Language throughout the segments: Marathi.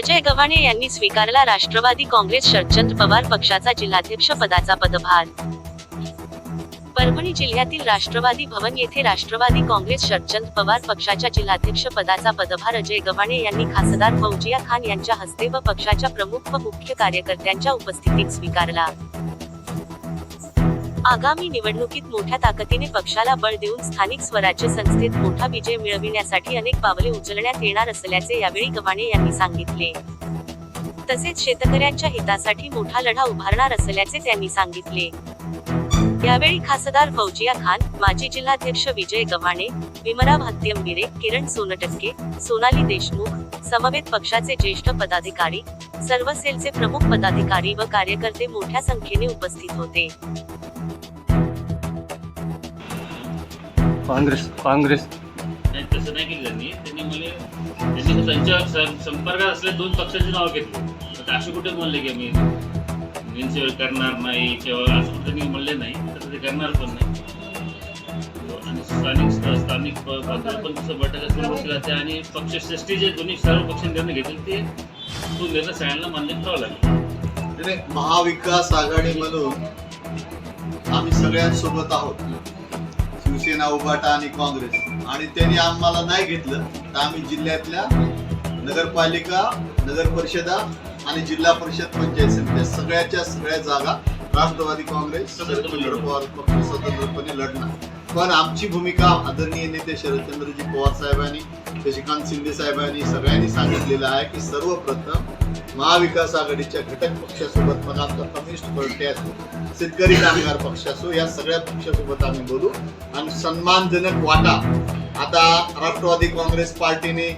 अजय गव्हाणे यांनी स्वीकारला राष्ट्रवादी काँग्रेस शरदचंद्र पवार पक्षाचा जिल्हाध्यक्ष पदाचा पदभार. परभणी जिल्ह्यातील राष्ट्रवादी भवन येथे राष्ट्रवादी काँग्रेस शरदचंद्र पवार पक्षाच्या जिल्हाध्यक्ष पदाचा पदभार अजय गव्हाणे यांनी खासदार फौजिया खान यांच्या हस्ते व पक्षाच्या प्रमुख व मुख्य कार्यकर्त्यांच्या उपस्थितीत स्वीकारला. आगामी निवडणुकीत मोठ्या ताकदीने पक्षाला बळ देऊन स्थानिक स्वराज्य संस्थेत मोठा विजय मिळविण्यासाठी अनेक पावले उचलण्यात येणार असल्याचे यावेळी गव्हाणे यांनी सांगितले. तसेच शेतकऱ्यांच्या हितासाठी मोठा लढा उभारणार असल्याचे त्यांनी सांगितले. यावेळी खासदार फौजिया खान माजी जिल्हाध्यक्ष विजय गव्हाणे विमराव हत्यंबिरे किरण सोनटक्के सोनाली देशमुख समवेत पक्षाचे ज्येष्ठ पदाधिकारी सर्व सेलचे प्रमुख पदाधिकारी व कार्यकर्ते मोठ्या संख्येने उपस्थित होते. काँग्रेस काँग्रेस. नाही तसं नाही केलं त्यांनी त्यांनी मला त्यांनी त्यांच्या सं- संपर्कात असलेल्या दोन पक्षाची नावं घेतली. तर असे कुठे बोलले की मी बिनसेवळ करणार नाही किंवा असं कुठे त्यांनी म्हणले नाही. तसं ते करणार पण नाही. आणि स्थानिक स्थानिक प- पातळीवर पण तसं बैठक असल्या गोष्टी राहते आणि पक्षश्रेष्ठी जे दोन्ही सर्व पक्षांनी निर्णय घेतले ते तो निर्णय सगळ्यांना मान्य करावा लागेल. महाविकास आघाडी म्हणून आम्ही सगळ्यांसोबत आहोत. शिवसेना उभाटा आणि काँग्रेस. आणि त्यांनी आम्हाला नाही घेतलं तर आम्ही जिल्ह्यातल्या नगरपालिका नगर परिषदा आणि जिल्हा परिषद पंचायत समित्या सगळ्याच्या सगळ्या जागा राष्ट्रवादी काँग्रेस स्वतंत्रपणे लढणार. पण आमची भूमिका आदरणीय नेते शरदचंद्रजी पवार साहेबांनी शशिकांत शिंदे साहेबांनी सगळ्यांनी सांगितलेलं आहे की सर्वप्रथम महाविकास आघाडीच्या घटक पक्षासोबत मग आमचा कम्युनिस्ट पार्टी असो शेतकरी कामगार पक्ष असो या सगळ्या पक्षासोबत आम्ही बोलू. आणि सन्मानजनक वाटा. आता राष्ट्रवादी काँग्रेस पार्टीने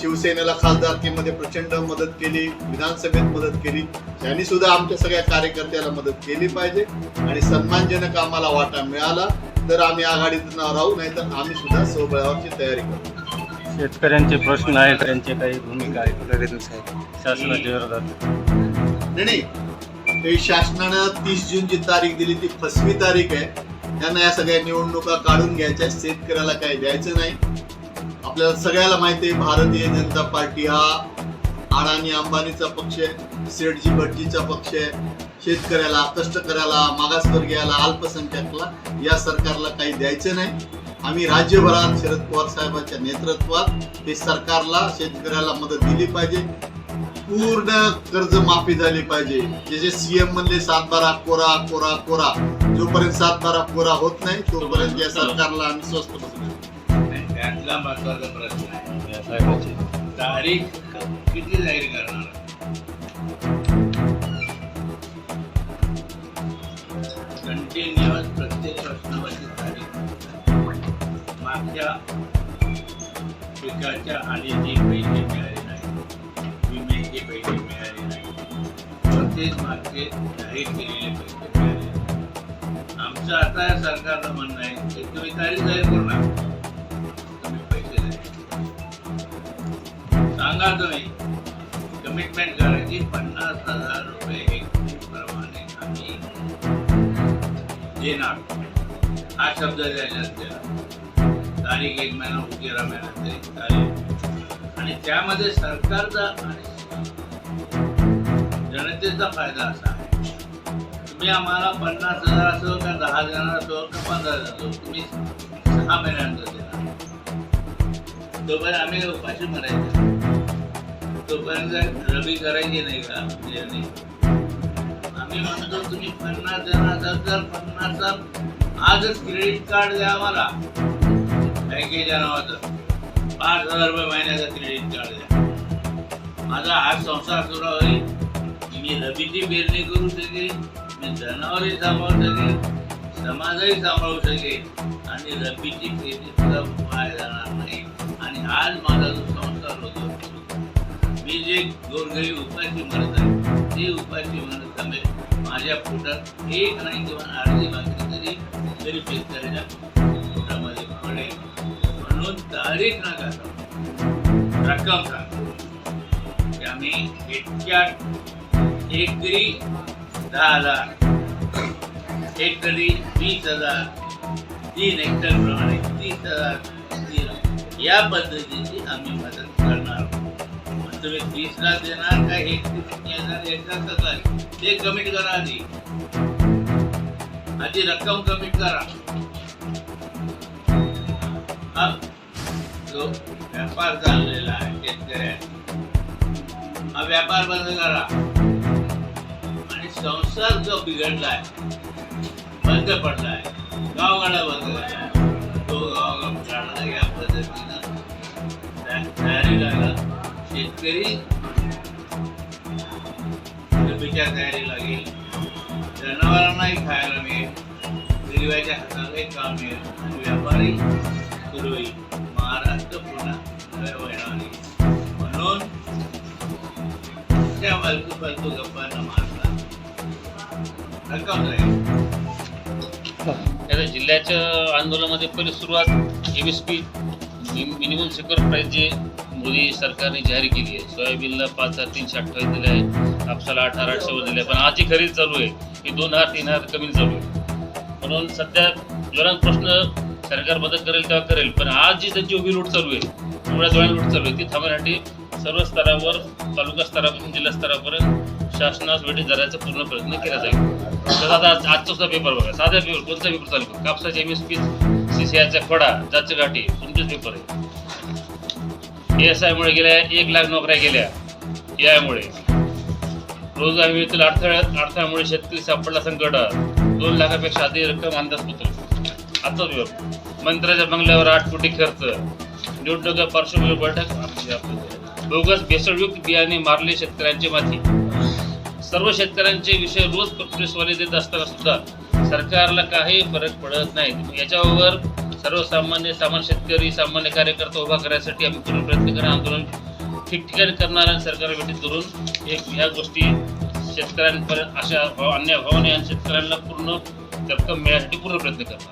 शिवसेनेला खासदारकीमध्ये प्रचंड मदत केली विधानसभेत मदत केली. त्यांनी सुद्धा आमच्या सगळ्या कार्यकर्त्याला मदत केली पाहिजे आणि सन्मानजनक आम्हाला वाटा मिळाला तर आम्ही आघाडीत राहू नाही तर आम्ही सुद्धा स्वबळावरची तयारी करू. शेतकऱ्यांचे प्रश्न आहेत त्यांची काही भूमिका आहे शासनाच्या विरोधात. नाही नाही. ते शासनानं तीस जूनची तारीख दिली ती फसवी तारीख आहे. त्यांना या सगळ्या निवडणुका काढून घ्यायच्या शेतकऱ्याला काही द्यायचं नाही. आपल्याला सगळ्याला माहिती आहे भारतीय जनता पार्टी हा अडाणी अंबानीचा पक्ष आहे सेठजी भटजीचा पक्ष आहे. शेतकऱ्याला कष्टकऱ्याला मागासवर्गीयाला अल्पसंख्याकला या सरकारला काही द्यायचं नाही. आम्ही राज्यभरात शरद पवार साहेबांच्या नेतृत्वात हे सरकारला शेतकऱ्याला मदत दिली पाहिजे. पूर्ण कर्ज माफी झाली पाहिजे. जे जे सीएम म्हणले सातबारा कोरा कोरा कोरा जोपर्यंत सातबारा कोरा होत नाही तोपर्यंत या सरकारला आम्ही स्वस्त त्यातला महत्त्वाचा प्रश्न आहे. तारीख किती जाहीर करणार? मागच्या पिकाच्या आधीची पैसे मिळाले नाही. विम्याचे पैसे मिळाले नाही. प्रत्येक मागचे जाहीर केलेले पैसे मिळाले आमचं आता या सरकारला म्हणणं आहे की तुम्ही तारीख जाहीर करणार तुम्ही पैसे सांगा तुम्ही कमिटमेंट करायची पन्नास हजार रुपये एक प्रमाणे आम्ही देणार. हा शब्द द्यायला दिला तारीख एक महिना उशिरा महिना तरी चालेल. आणि त्यामध्ये सरकारचा आणि जनतेचा फायदा असा आहे. तुम्ही आम्हाला पन्नास हजार असो का दहा हजार असो का पंधरा हजार असो तुम्ही सहा महिन्यानंतर देणार. तोपर्यंत आम्ही उपाशी मरायचे तोपर्यंत रवी करायची नाही का? म्हणजे नाही. आम्ही म्हणतो तुम्ही पन्नास जण असाल तर पन्नासचा आजच क्रेडिट कार्ड द्या आम्हाला. बँकेच्या नावाचं पाच हजार रुपये महिन्याचं क्रेडिट कार्ड द्या. माझा आज संसार सुरू होईल. मी रबीची पेरणी करू शकेन. मी जनावरही सांभाळू शकेन. समाजही सांभाळू शकेन. आणि रबीची पेरणी सुद्धा वाया जाणार नाही. आणि आज माझा जो संसार होतो मी जे गोरगरी उपाशी म्हणत आहे ते उपाशी म्हणत थांबेल माझ्या पोटात एक नाही किंवा अर्धी भाकरी तरी तरी शेतकऱ्याच्या म्हणून तारीख न सांगू. रक्कम सांगतो की आम्ही इतक्या एकरी दहा हजार एकरी वीस हजार तीन हेक्टर प्रमाणे तीस हजार तीन या पद्धतीची आम्ही मदत करणार आहोत. तुम्ही तीस लाख देणार का एक येणार एक लाख ते कमिट करा आधी. आधी रक्कम कमिट करा. हा? जो व्यापार चाललेला आहे शेतकऱ्यांचा हा व्यापार बंद करा. आणि संसार जो बिघडलाय बंद पडलाय गावगाडा बंद झाला तो गावगाडा या पद्धतीनं तयारी लागला शेतकरी जमीच्या तयारी लागेल जनावरांनाही खायला मिळेल. गरिबाच्या हाताला काम मिळेल. आणि व्यापारी सुरू होईल. फालतू फालतू गप्पांना मारला रक्कम राहील आता जिल्ह्याच्या आंदोलनामध्ये पहिली सुरुवात M S P minimum secure price जे मोदी सरकारने जाहीर केली आहे सोयाबीनला पाच हजार तीनशे अठ्ठावीस दिले आहे कापसाला आठ हजार आठशेवर दिले पण आजची खरेदी चालू आहे की दोन हजार तीन हजार कमी चालू आहे म्हणून सध्या ज्वलंत प्रश्न सरकार मदत करेल तेव्हा करेल पण आज जी त्यांची उभी लूट चालू आहे एवढ्या डोळ्यात लूट चालू आहे ती थांबण्यासाठी सर्व स्तरावर तालुका स्तरापासून जिल्हा स्तरापर्यंत शासनास भेटी धरायचा पूर्ण प्रयत्न केला जाईल. तर आता आज- आजचा सुद्धा पेपर बघा साधा पेपर कोणता पेपर चालू करू? कापसाचे M S P C C आयचा खोडा जातच्या गाठी तुमचेच पेपर आहे? एस आयमुळे गेल्या एक लाख नोकऱ्या गेल्या. यामुळे रोजगार हमीतील अडथळ्या अडथळ्यामुळे शेतकरी सापडला संकटात. दोन लाखापेक्षा अधिक रक्कम अंदाजपत्र आताच पेपर मंत्र्याच्या बंगल्यावर आठ कोटी खर्च. निवडणुका पार्श्वभूमी बैठक. बोगस भेसळयुक्त बियाणे मारले शेतकऱ्यांचे माथी सर्व शेतकऱ्यांचे विषय रोज प्रेसवाले देत असताना सुद्धा सरकारला काही फरक पडत नाही. याच्यावर सर्वसामान्य सामान्य शेतकरी सामान्य कार्यकर्ता उभा करण्यासाठी आम्ही पूर्ण प्रयत्न करा. आंदोलन ठिकठिकाणी करणार आणि सरकार भेटीत धरून एक ह्या गोष्टी शेतकऱ्यांपर्यंत अशा भाव अन्य भावाने आणि शेतकऱ्यांना पूर्ण रक्कम मिळण्यासाठी पूर्ण प्रयत्न करणार.